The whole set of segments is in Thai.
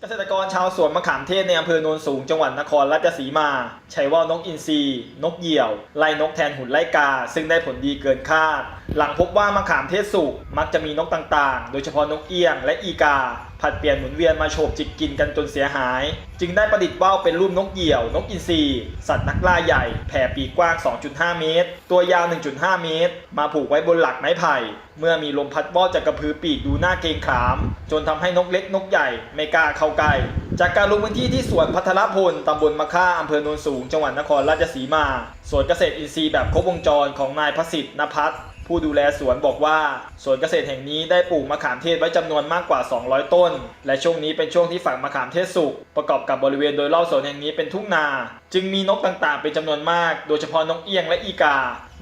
เกษตรกรชาวสวนมะขามเทศในอำเภอโนนสูงจังหวัดนครราชสีมา ใช้ว่านกอินทรีนกเหยี่ยว ไล่นกแทนหุ่นไล่กา ซึ่งได้ผลดีเกินคาด หลังพบว่ามะขามเทศสุกมักจะมีนกต่างๆ โดยเฉพาะนกเอี้ยงและอีกา ผัดเปลี่ยนหมุนเวียนมาโฉบจิกกินกันจนเสียหาย จึงได้ประดิษฐ์ว่าวเป็นรูปนกเหยี่ยว นกอินทรีสัตว์นักล่าใหญ่แผ่ปีกกว้าง 2.5 เมตร ตัวยาว 1.5 เมตร มาผูกไว้บนหลักไม้ไผ่ เมื่อมีลมพัดว่าวจากระพือปีกดูน้าเกรงขาม จนทำให้นกเล็กนกใหญ่ไม่กล้าเข้าใกล้จากการลงพื้นที่ที่สวนพัทรพลตำบลมะค่าอำเภอโนนสูง จังหวัดนครราชสีมา สวนเกษตรอินทรีย์แบบครบวงจรของนายพสิทธิ์นภัสผู้ดูแลสวนบอกว่า สวนเกษตรแห่งนี้ได้ปลูกมะขามเทศไว้จำนวนมากกว่า 200 ต้น และช่วงนี้เป็นช่วงที่ฝักมะขามเทศสุก ประกอบกับบริเวณโดยรอบสวนแห่งนี้เป็นทุ่งนา จึงมีนกต่างๆ เป็นจำนวนมาก โดยเฉพาะนกเอี้ยงและอีกา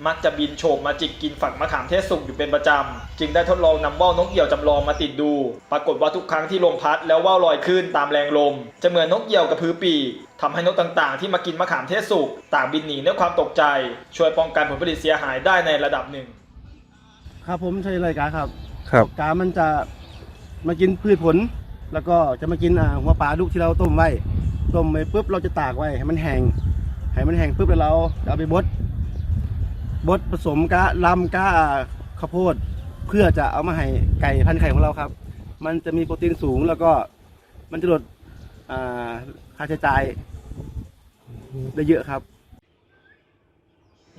มักจะบินโฉบมาจิกกินฝักมะขามเทศสุกอยู่เป็นประจำ จึงได้ทดลองนำว่าวนกเหยี่ยวจำลองมาติดดู ปรากฏว่าทุกครั้งที่ลมพัดแล้วว่าวลอยขึ้นตามแรงลม จะเหมือนนกเหยี่ยวกับพือปีกทำให้นกต่างๆ ที่มากินมะขามเทศสุกต่างบินหนีด้วยความตกใจ ช่วยป้องกันผลผลิตเสียหายได้ในระดับหนึ่ง ครับผมใช่เลยกาครับครับกามันจะมากินพืชผล แล้วก็จะมากินอ่าหัวปลาลูกที่เราต้มไว้ต้มไปปุ๊บเราจะตากไว้ให้มันแห้งให้มันแห้งปุ๊บแล้วเราจะเอาไปบด บดผสมกะลำกะข้าวโพด เพื่อจะเอามาให้ไก่พันไข่ของเราครับ มันจะมีโปรตีนสูงแล้วก็มันจะลดอ่าค่าใช้จ่ายได้เยอะครับ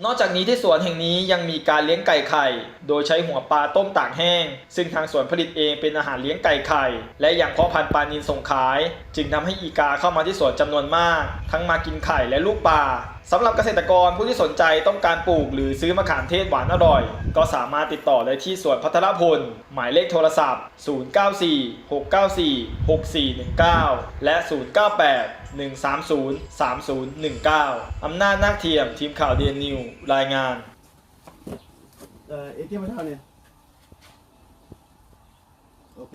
นอกจากนี้ที่สวนแห่งนี้ยังมีการเลี้ยงไก่ไข่ โดยใช้หัวปลาต้มตากแห้ง ซึ่งทางสวนผลิตเองเป็นอาหารเลี้ยงไก่ไข่ และยังเพาะพันธุ์ปลานิลส่งขาย จึงทำให้อีกาเข้ามาที่สวนจำนวนมาก ทั้งมากินไข่และลูกปลา สำหรับเกษตรกรผู้ที่สนใจต้องการปลูกหรือซื้อมะขามเทศหวานอร่อย ก็สามารถติดต่อได้ที่สวนพัทรพล หมายเลขโทรศัพท์ 0946946419 และ 098 130 3019 อำนาจนาคเทียมทีมข่าวเดียนนิว รายงาน เอ่อเอทีเอ็มเท่าเนี่ย